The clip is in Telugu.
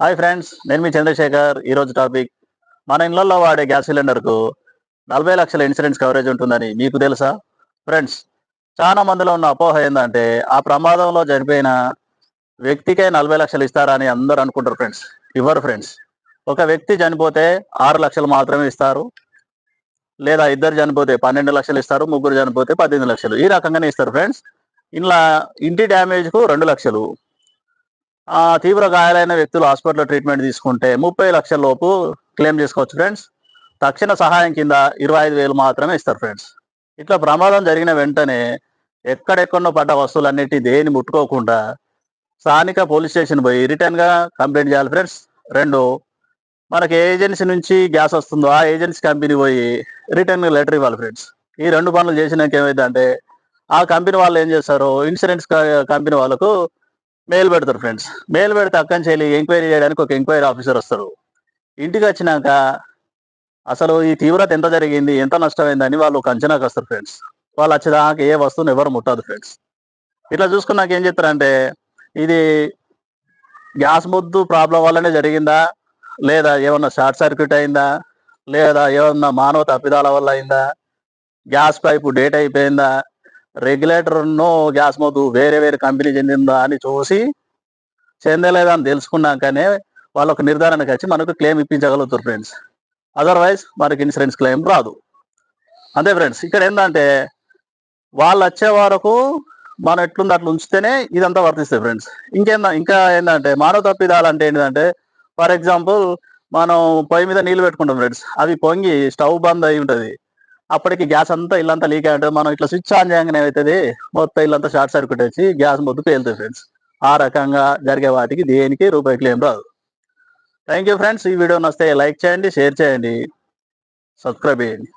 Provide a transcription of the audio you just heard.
హాయ్ ఫ్రెండ్స్ నేను మీ చంద్రశేఖర్. ఈరోజు టాపిక్ మన ఇళ్ళలో వాడే గ్యాస్ సిలిండర్కు నలభై లక్షల ఇన్సూరెన్స్ కవరేజ్ ఉంటుందని మీకు తెలుసా? ఫ్రెండ్స్ చాలా మందిలో ఉన్న అపోహ ఏంటంటే ఆ ప్రమాదంలో చనిపోయిన వ్యక్తికే నలభై లక్షలు ఇస్తారని అందరూ అనుకుంటారు ఫ్రెండ్స్ ఇవ్వరు ఫ్రెండ్స్ ఒక వ్యక్తి చనిపోతే ఆరు లక్షలు మాత్రమే ఇస్తారు లేదా ఇద్దరు చనిపోతే పన్నెండు లక్షలు ఇస్తారు ముగ్గురు చనిపోతే పద్దెనిమిది లక్షలు. ఈ రకంగానే ఇస్తారు ఫ్రెండ్స్ ఇలా ఇంటి డ్యామేజ్కు రెండు లక్షలు తీవ్ర గాయాలైన వ్యక్తులు హాస్పిటల్లో ట్రీట్మెంట్ తీసుకుంటే ముప్పై లక్షల లోపు క్లెయిమ్ చేసుకోవచ్చు ఫ్రెండ్స్. తక్షణ సహాయం కింద ఇరవై ఐదు వేలు మాత్రమే ఇస్తారు ఫ్రెండ్స్. ఇట్లా ప్రమాదం జరిగిన వెంటనే ఎక్కడెక్కడో పడ్డ వస్తువులన్నిటి దేని ముట్టుకోకుండా స్థానిక పోలీస్ స్టేషన్ పోయి రిటర్న్గా కంప్లైంట్ చేయాలి ఫ్రెండ్స్. రెండు మనకి ఏజెన్సీ నుంచి గ్యాస్ వస్తుందో ఆ ఏజెన్సీ కంపెనీ పోయి రిటర్న్ లెటర్ ఇవ్వాలి ఫ్రెండ్స్. ఈ రెండు పనులు చేసినాక ఏమైందంటే ఆ కంపెనీ వాళ్ళు ఏం చేస్తారు ఇన్సూరెన్స్ కంపెనీ వాళ్ళకు మెయిల్ పెడతారు ఫ్రెండ్స్ మెయిల్ పెడితే అక్కడి నుంచి ఎంక్వైరీ చేయడానికి ఒక ఎంక్వైరీ ఆఫీసర్ వస్తారు. ఇంటికి వచ్చినాక అసలు ఈ తీవ్రత ఎంత జరిగింది ఎంత నష్టమైందని వాళ్ళు ఒక అంచనాకు వస్తారు ఫ్రెండ్స్ వాళ్ళు వచ్చేదాకా ఏ వస్తువుని ఎవరు ముట్టదు ఫ్రెండ్స్ ఇట్లా చూసుకున్నాక ఏం చెప్తారంటే ఇది గ్యాస్ ముద్దు ప్రాబ్లం వల్లనే జరిగిందా? లేదా ఏమన్నా షార్ట్ సర్క్యూట్ అయిందా? లేదా ఏమన్నా మానవ తప్పిదాల వల్ల అయిందా? గ్యాస్ పైపు డేట్ అయిపోయిందా? రెగ్యులేటర్ గ్యాస్ మొద్దు వేరే వేరే కంపెనీ చెందిందా అని చూసి చెందలేదని తెలుసుకున్నాకనే వాళ్ళొక నిర్ధారణకు వచ్చి మనకు క్లెయిమ్ ఇప్పించగలుగుతారు ఫ్రెండ్స్. అదర్వైజ్ మనకి ఇన్సూరెన్స్ క్లెయిమ్ రాదు. అంతే ఫ్రెండ్స్ ఇక్కడ ఏంటంటే వాళ్ళు వచ్చే వరకు మనం ఎట్లుంది అట్లా ఉంచితేనే ఇదంతా వర్తిస్తాయి ఫ్రెండ్స్. ఇంకేందా ఇంకా ఏంటంటే మానవ తప్పిదాలు అంటే ఏంటంటే ఫర్ ఎగ్జాంపుల్ మనం పొయ్యి మీద నీళ్ళు పెట్టుకుంటాం ఫ్రెండ్స్. అవి పొంగి స్టవ్ బంద్ అయి ఉంటుంది. అప్పటికి గ్యాస్ అంతా ఇల్లంతా లీక్ అయి ఉంటుంది మనం ఇట్లా స్విచ్ ఆన్ చేయగానే అవుతుంది మొత్తం ఇల్లంతా షార్ట్ సర్క్యూట్ వచ్చి గ్యాస్ మొద్దు పేలుతుంది ఫ్రెండ్స్ ఆ రకంగా జరిగే వాటికి దేనికి రూపాయి క్లెయిమ్ రాదు. థ్యాంక్ యూ ఫ్రెండ్స్ ఈ వీడియో నస్తే లైక్ చేయండి షేర్ చేయండి సబ్స్క్రైబ్ చేయండి.